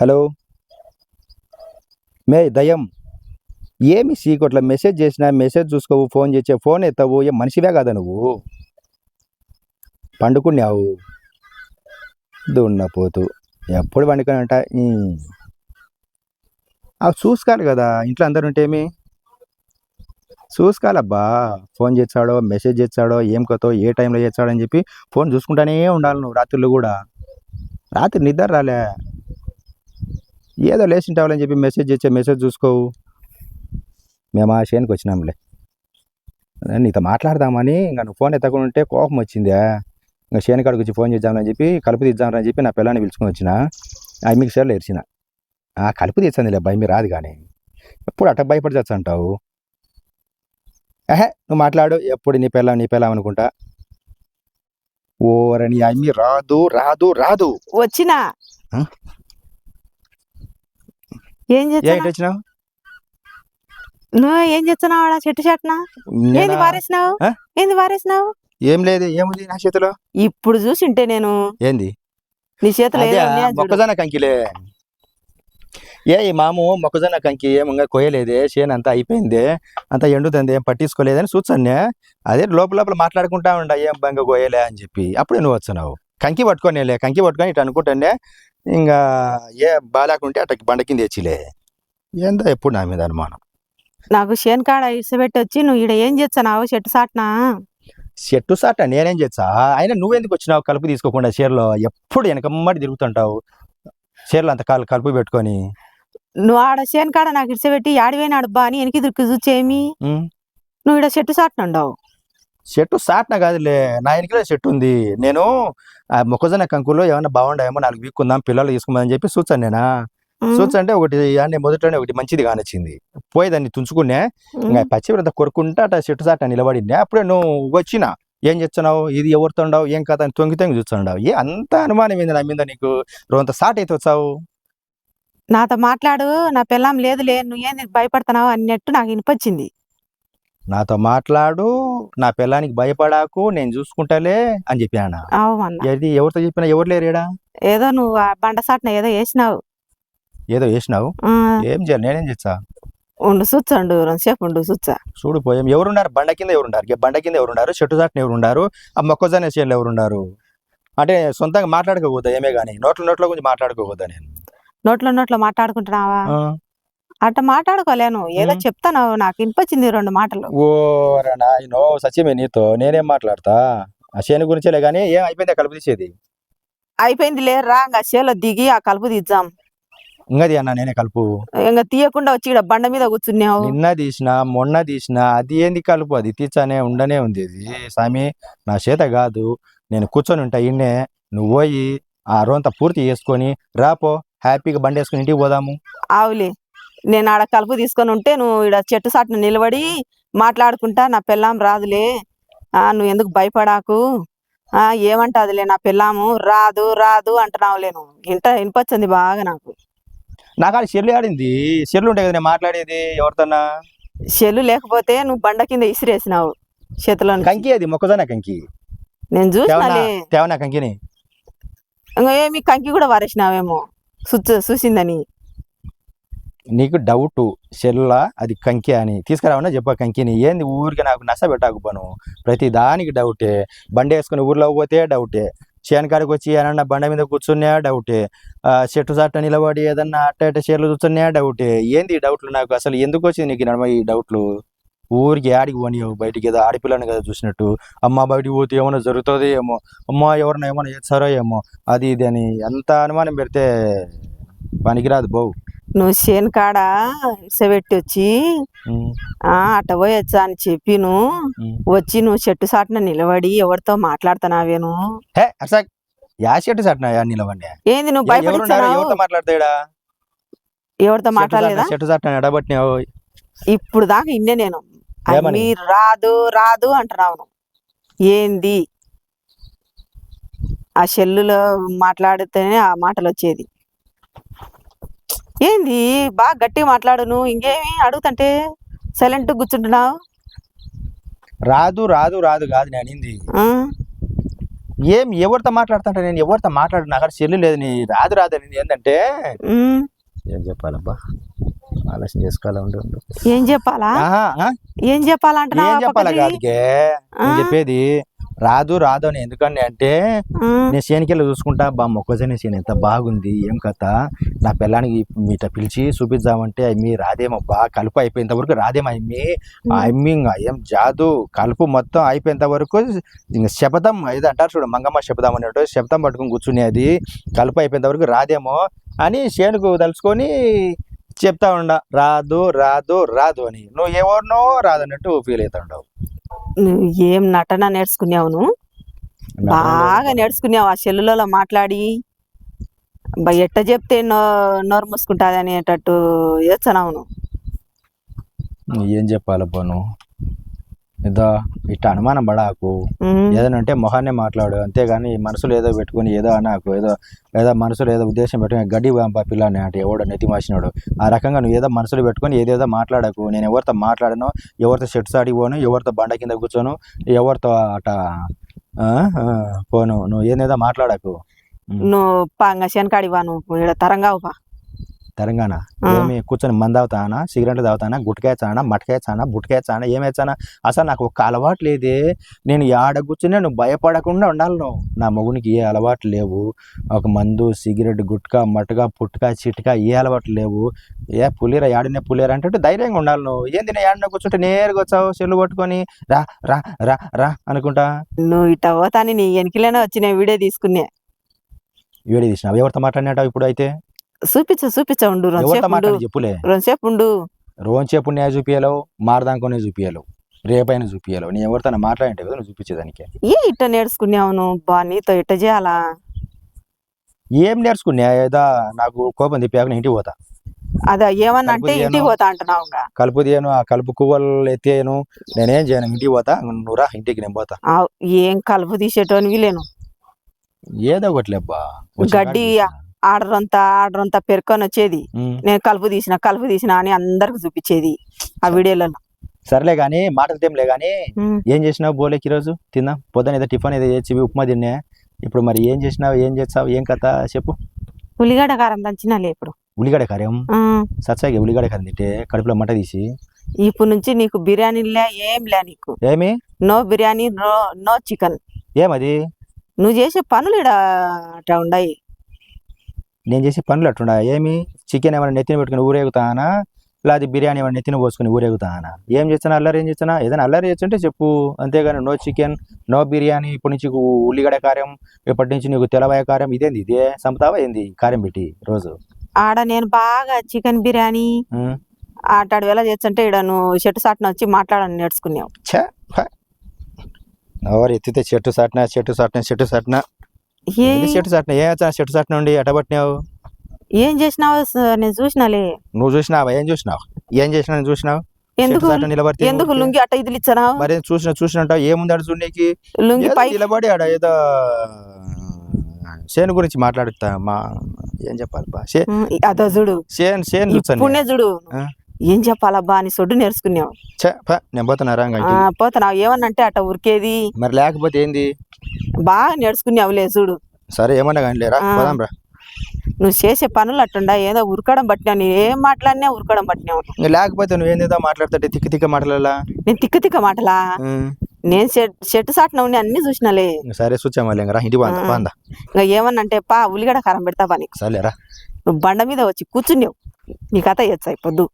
Hello. మే దయం ఏమి సీకొట్ల మెసేజ్ చేసినా మెసేజ్ చూసుకోవు ఫోన్ చేసే ఫోన్ ఎత్తవు ఏం మనిషివే కదా నువ్వు? పండుకున్నావు. దున్నపోతు. ఎప్పుడు పండుకొని అవి చూసుకోవాలి కదా ఇంట్లో అందరు ఉంటేమి చూసుకోవాలబ్బా ఫోన్ చేస్తాడో మెసేజ్ చేస్తాడో ఏం కొత్త ఏ టైంలో చేస్తాడో అని చెప్పి ఫోన్ చూసుకుంటానే ఉండాలి నువ్వు రాత్రులు కూడా. రాత్రి నిద్ర రాలే. ఏదో లేచింటావాలని చెప్పి మెసేజ్ చేసే మెసేజ్ చూసుకోవు మేము ఆ చేనుకి వచ్చినాంలే. నీతో మాట్లాడదామని ఇంకా నువ్వు ఫోన్ ఎత్తకుండా ఉంటే కోపం వచ్చిందా. ఇంకా చేను కాడికి వచ్చి ఫోన్ చేద్దామని చెప్పి కలుపు తీద్దామని చెప్పి నా పిల్లని పిలుచుకొని వచ్చిన. అవి మీకు సార్లు ఎరిచిన ఆ కలుపు తీర్చందిలే భయం మీరు రాదు కానీ. ఎప్పుడు అట్ట భయపడి అంటావు ఏహే నువ్వు మాట్లాడు. ఎప్పుడు నీ పిల్లం నీ పిల్లం అనుకుంటా. ఓరని అమ్మి రాదు రాదు రాదు. వచ్చినా? ఏం ఏ చేస్తున్నా ఇటు వచ్చినావు నువ్వు ఏం చేస్తున్నావు ఆడ చెట్టు చెట్టున ఏంది ఆ? ఏంది వారేసినావు? ఏం లేదు ఏముంది నా చేతిలో? ఇప్పుడు చూసింటే నేను. ఏంది? నీ చేతిలో. మొక్కజొన్న కంకిలే. ఏ ఈ మాము మొక్కజొన్న కంకి ఏమంగా కొయ్యలేదే చేను అంతా అయిపోయింది అంతా ఎండుతుంది ఏం పట్టించుకోలేదని చూచానే అదే లోపల లోపల మాట్లాడుకుంటా ఉండ ఏం బంగ కొయ్యలే అని చెప్పి. అప్పుడే నువ్వు వచ్చినావు. కంకి పట్టుకోనేలే కంకి పట్టుకొని ఇటు అనుకుంటానే ఇంకా ఏ బాగాలేకుంటే అట్టకి బండ కింద తెచ్చిలే ఏందో ఎప్పుడు నా మీద అనుమానం? నాకు చేను కాడ ఇసబెట్టి వచ్చి నువ్వు ఈడ ఏం చేస్తున్నావు చెట్టు సాటునా. చెట్టు సాట నేనేం చేస్తా? అయినా నువ్వెందుకు వచ్చినావు కలుపు తీసుకోకుండా చీరలో? ఎప్పుడు వెనకమ్మడి తిరుగుతుంటావు? చీరలు అంత కాలు కలుపు పెట్టుకొని. నువ్వు ఆడ చేను కాడ నాకు ఇడిసబెట్టి ఆడిపోయినాడు బా అని వెనక్కి దుక్కి చూచేమి? నువ్వు ఈడ చెట్టు సాటునుండవు. చెట్టు సాట్న కాదులే నా వెనకలే చెట్టు ఉంది. నేను ఆ మొక్కజొన్న కంకులో ఏమన్నా బాగుండాయేమో నాలుగు వీక్కుందాం పిల్లలు తీసుకుందాం అని చెప్పి చూచాను నేనా చూచంటే ఒకటి అంటే మొదట్లోనే ఒకటి మంచిది కానొచ్చింది. పోయి దాన్ని తుంచుకునే ఇంకా పచ్చిమిరత కొరుకుంటా అట్లా చెట్టు సాట నిలబడింది అప్పుడే నువ్వు వచ్చిన ఏం చేస్తున్నావు? ఇది ఎవరితో ఉండవు ఏం కథ అని తొంగి తొంగి చూస్తున్నావు ఏ అంత అనుమానం ఏంది నా మీద నీకు? రోంత సాట్ అయితే వచ్చావు? నాతో మాట్లాడు నా పిల్లం లేదులే నువ్వు ఏంది భయపడుతున్నావు అన్నట్టు నాకు వినిపించింది. నాతో మాట్లాడు నా పిల్లానికి భయపడాకు నేను చూసుకుంటాలే అని చెప్పాను ఏది ఎవరితో చెప్పినా ఎవరు లేరేడా? ఏదో నువ్వు ఆ బండ సాటున ఏదో వేసినావు. ఏదో వేసినావు? ఏం చేయాలి? నేనేం చేస్తా? ఉండు చూచండు సేపు ఉండు చూచా చూడు పోయాం ఎవరున్నారు? బండ కింద ఎవరున్నారు బండ కింద ఎవరున్నారు చెట్టు చాటున ఎవరున్నారు ఆ మొక్కజొన్న చేనులు ఎవరున్నారు అంటే సొంతంగా మాట్లాడుకోకూడదా ఏమే కానీ నోట్ల నోట్ల గురించి మాట్లాడుకోకూడదా నేను. నోట్లో నోట్లో మాట్లాడుకుంటున్నావా. అట్ట మాట్లాడుకోలేను ఏదో. చెప్తాను నాకు వినిపించింది రెండు మాటలు. ఓ నాయనో సత్యమే నీతో. నేనేం మాట్లాడతా? ఆ చేను గురించేలే కానీ ఏం అయిపోయింది కలుపు తీసేది? అయిపోయింది లే రా ఇంకా చేలో దిగి ఆ కలుపు తీద్దాం. ఇంగది అన్న నేనే కలుపు? ఇంకా తీయకుండా వచ్చి ఇక్కడ బండ మీద కూర్చున్నావు. నిన్న తీసిన మొన్న తీసిన అది ఏంది కలుపు? అది తీర్చానే ఉండనే ఉంది. ఇది స్వామి నా చేత కాదు. నేను కూర్చొని ఉంటా ఇన్నే నువ్వు పోయి ఆ రోంత పూర్తి చేసుకొని రాపో హ్యాపీగా బండి వేసుకుని ఇంటికి పోదాము. ఆవులే. నేను ఆడ కలుపు తీసుకొని ఉంటే నువ్వు ఇక్కడ చెట్టు సాటున నిలబడి మాట్లాడుకుంటా నా పిల్లం రాదులే. ఆ నువ్వు ఎందుకు భయపడాకు? ఆ ఏమంటాదిలే నా పిల్లాము రాదు రాదు అంటున్నావులే నువ్వు. ఇంట వినిపించింది బాగా నాకు. నాకు ఆడ చెల్లి ఆడింది. చెల్లు ఉంటాయి కదా నేను మాట్లాడేది ఎవరితోనా? చెల్లు లేకపోతే నువ్వు బండ కింద ఇసిరేసినావు చేతిలో. కంకి అది మొక్కజొన్న కంకి. నేను చూసినాలే తేవనా? కంకిని? ఏమి కంకి కూడా వారేసినావేమో. చూసిందని. నీకు డౌట్ సెల్లా అది కంకి అని. తీసుకురావన్నా చెప్పా కంకిని. ఏంది ఊరికి నాకు నస పెట్టాకు పను ప్రతి దానికి డౌటే బండి వేసుకుని ఊర్లో పోతే డౌటే చేనకాడికి వచ్చి ఏమన్నా బండ మీద కూర్చున్నా డౌటే ఆ, చెట్టు చాట నిలబడి ఏదన్నా అట్ట అట్ట చీరలు చూస్తున్నా డౌటే ఏంది ఈ డౌట్లు నాకు? అసలు ఎందుకు వచ్చింది నీకు నడమ ఈ డౌట్లు ఊరికి ఆడికి పోనీయవు బయటికి ఏదో ఆడపిల్లని కదా చూసినట్టు. అమ్మ బయటికి పోతే ఏమైనా జరుగుతుంది ఏమో. అమ్మ ఎవరన్నా ఏమైనా చేస్తారో ఏమో. అది ఇది అని. ఎంత అనుమానం పెడితే పనికిరాదు బావు నువ్వు చేను కాడ ఇసబెట్టి వచ్చి అట్ట పోయొచ్చా అని చెప్పి నువ్వు. వచ్చి నువ్వు చెట్టు సాటున నిలబడి ఎవరితో మాట్లాడుతున్నావేను? యా చెట్టు ఏంది నువ్వు ఎవరితో మాట్లాడతాడా ఎవరితో మాట్లాడలేదా? చెట్టు చాటున ఎడబట్టినావు ఇప్పుడు దాకా ఇన్నే నేను. రాదు రాదు అంటున్నావు. ఏంది? ఆ సెల్లులో మాట్లాడితేనే ఆ మాటలు వచ్చేది ఏంది? బాగా గట్టిగా మాట్లాడు నువ్వు. ఇంకేమి అడుగుతంటే సైలెంట్ కూర్చుంటున్నావు? రాదు రాదు రాదు కాదు నేను అనింది. ఆ? ఏం ఎవరితో మాట్లాడుతుంటా నేను ఎవరితో మాట్లాడు? నాకు అక్కడ చెల్లి లేదు నీ రాదు రాదు నేను ఏంటంటే ఏం చెప్పాలబ్బా? ఆలోచన చేసుకోవాలి ఉండు. ఏం చెప్పాలా? ఏం చెప్పాలంటున్నావా ఏం చెప్పాలా ఆ? చెప్పేది రాదు రాదు అని ఎందుకని అంటే నేను చేనుకెళ్ళి చూసుకుంటా బా మొక్కజొన్న చేను ఎంత బాగుంది ఏం కథ? నా పిల్లానికి మీట పిలిచి చూపిద్దామంటే అమ్మి రాదేమో బాగా కలుపు అయిపోయేంత వరకు రాదేమో అమ్మి. అమ్మి ఏం జాదు కలుపు మొత్తం అయిపోయేంత వరకు ఇంక శపథం ఏదో అంటారు చూడు మంగమ్మ శపథం అన్నట్టు శపథం పట్టుకుని కూర్చునేది కలుపు అయిపోయేంత వరకు రాదేమో అని చేనుకు తలుచుకొని చెప్తా ఉండ రాదు రాదు రాదు అని. నువ్వు ఎవరినో రాదన్నట్టు ఫీల్ అవుతా ఉండవు నువ్వు ఏం నటన నేర్చుకున్నావు నువ్వు బాగా నేర్చుకున్నావు ఆ సెల్లులలో మాట్లాడి ఎట్ట చెప్తే నో నోరు మూసుకుంటుంది అనేటట్టు చేస్తున్నావు నువ్వు ఏం చెప్పాలబ్బా నువ్వు? ఇదో ఇట్ట అనుమానం పడాకు. ఏదైనా అంటే మొహాన్నే మాట్లాడు. అంతేగాని మనసులో ఏదో పెట్టుకొని ఏదో అనాకు. ఏదో ఏదో మనసులో ఏదో ఉద్దేశం పెట్టుకుని గడ్డి పంప పిల్లని అంటే ఎవడో నెత్తి మాసినాడు ఆ రకంగా నువ్వు ఏదో మనసులో పెట్టుకొని ఏదేదో మాట్లాడకు. నేను ఎవరితో మాట్లాడను ఎవరితో షెట్ సాడి పోను ఎవరితో బండ కింద కూర్చోను ఎవరితో అట పోను. నువ్వు ఏదేదో మాట్లాడకు. నువ్వు పంగ శనకాడివా నువ్వు పా. తెలంగాణ. ఏమి కూర్చొని మంద అవుతానా సిగరెట్లు తాగుతానా గుట్కాయ చానా మటకాయ చానా బుట్కాయ చానా ఏమేచానా అసలు నాకు ఒక్క అలవాటు లేదే. నేను ఆడ కూర్చుని నువ్వు భయపడకుండా ఉండాలి నువ్వు. నా మొగునికి ఏ అలవాటు లేవు. ఒక మందు సిగరెట్ గుట్కా మటకా పుట్కా చిట్కా ఏ అలవాటు లేవు. ఏ పులిరా యాడినే పులిరా అంటే ధైర్యంగా ఉండాలి నువ్వు. ఏంది నేను యాడిన కూర్చుంటే నేరుగా వచ్చావు చెల్లు పట్టుకొని? రా రా రా రా అనుకుంటా? నువ్వు ఇట్ట పోతాని నీ వెనకలేనే వచ్చిన వీడియో తీసుకునే వీడియో తీసినావు? ఎవరితో మాట్లాడినావు ఇప్పుడు అయితే చూపించు చూపించు ఉండు. మాట్లాడి చెప్పులే? రెండుసేపు ఉండు. రోంచేపు న్యాయ చూపించలేవు మారదానుకునే చూపించలేవు రేపైనా చూపించలేవు నేను ఎవరితో మాట్లాడింటే కదా నువ్వు చూపించేదానికి. ఏ ఇట్ట నేర్చుకున్నావు నువ్వు? బా నీతో ఇట్ట చేయాలా? ఏం నేర్చుకున్నా? ఏదో నాకు కోపం తిప్పాక నేను ఇంటికి పోతా. అదే ఏమన్నా అంటే ఇంటికి. పోతా అంటున్నావు. కలుపు తీయను ఆ కలుపు కువ్వలు ఎత్తేయను. నేనేం చేయను? ఇంటికి పోతా. నువ్వు రా ఇంటికి నేను పోతా. ఏం కలుపు తీసేటోనివి లేను. ఏదో ఒకటి లేబ్బా. గడ్డి ఆర్డర్ అంతా పెరుకొని వచ్చేది నేను కలుపు తీసిన కలుపు తీసిన అని అందరికి చూపించేది ఆ వీడియోలలో. సర్లే కానీ మాటలు కానీ ఉమ్. ఏం చేసినావు బోలేకి ఈరోజు? తిందాం పొద్దున ఏదో టిఫిన్ ఏదో చేసి ఉప్మా తిన్నా. ఇప్పుడు మరి ఏం చేసినావు ఏం చేస్తావు ఏం కథ చెప్పు. ఉల్లిగడ్డ కారం దంచినాలే ఇప్పుడు. ఉల్లిగడ్డ కార్యం ఆ, సచ్చాగి ఉల్లిగడ్డ కారం తింటే కడుపులో మంట తీసి. ఇప్పుడు నుంచి నీకు బిర్యానీ లే ఏం లే నీకు. ఏమి? No biryani no no chicken. ఏమది? నువ్వు చేసే పనులు ఇడ అట్లా ఉండయి. నేను చేసే పనులు అట్టుండా ఏమి? చికెన్ ఏమైనా నెత్తిన పెట్టుకుని ఊరేగుతానా? లేదా బిర్యానీ ఏమైనా నెత్తిన పోసుకుని ఊరేగుతానా? ఏం చేస్తున్నా? అల్లరి ఏం చేస్తున్నా? ఏదైనా అల్లరి చేస్తుంటే చెప్పు. అంతేగాని నో చికెన్ నో బిర్యానీ ఇప్పటి నుంచి నీకు ఉల్లిగడ్డ కారం ఇప్పటి నుంచి నీకు తెలవాయ కారం ఇదేంది? ఇదే సంపుతావా? ఏంది? కారం పెట్టి రోజు. ఆడ నేను బాగా చికెన్ బిర్యానీ? ఆటాడు వేళ చేస్తుంటే ఇడ నువ్వు చెట్టు సాటున వచ్చి మాట్లాడని నేర్చుకున్నావు. ఎవరు ఎత్తితే చెట్టు సాటినా చెట్టు సాటినా చెట్టు సాటినా? ఏ చెట్టు సాటినా ఏం చెట్టు సాటిన ఉండి ఎటబట్టినావు? ఏం చేసినావు స- నేను చూసినాలే. నువ్వు చూసినావా? ఏం చూసినావు? ఏం చేసినా నేను చూసినావు? ఎందుకు? చాటున నిలబడితే ఎందుకు. లుంగి అట్ట ఇదిలి ఇచ్చావు మరి చూసిన చూసినట్టు ఏముంది అడు చూడనీకి? లుంగి పై నిలబడి ఆడ ఏదో చేను గురించి మాట్లాడుతా మా ఏం చెప్పాలి బా? ఉమ్, అదో చూడు. చూచాను ఇప్పుడే చూడు. ఏం చెప్పాలబ్బా అని సొడ్డు నేర్చుకున్నావు? నేను. పోతున్నావు ఏమన్నంటే అట్ట ఉరికేది? మరి లేకపోతే ఏంది? బాగా నేర్చుకున్నావులే చూడు. సరే ఏమన్నా కానీ రా. నువ్వు చేసే పనులు అట్టుండా? ఏదో ఉరకడం పట్టినావు. నేను ఏం మాట్లాడినా ఉరకడం పట్టినావు. లేకపోతే నువ్వేందేదో మాట్లాడుతుంటే తిక్క తిక్క మాట్లాడాలా నేను తిక్క తిక్క మాటలా. నేను చెట్ చెట్టు సాటున ఉండి అన్ని చూసినాలే. సరే చూచాం మళ్ళీ ఇంకా ఏమన్నంటే పా ఉల్లిగడ్డ కారం పెడతావా నీకు. సరేరా నువ్వు బండ మీద వచ్చి కూర్చున్నావు. నీ కథ ఇచ్చా పొద్దు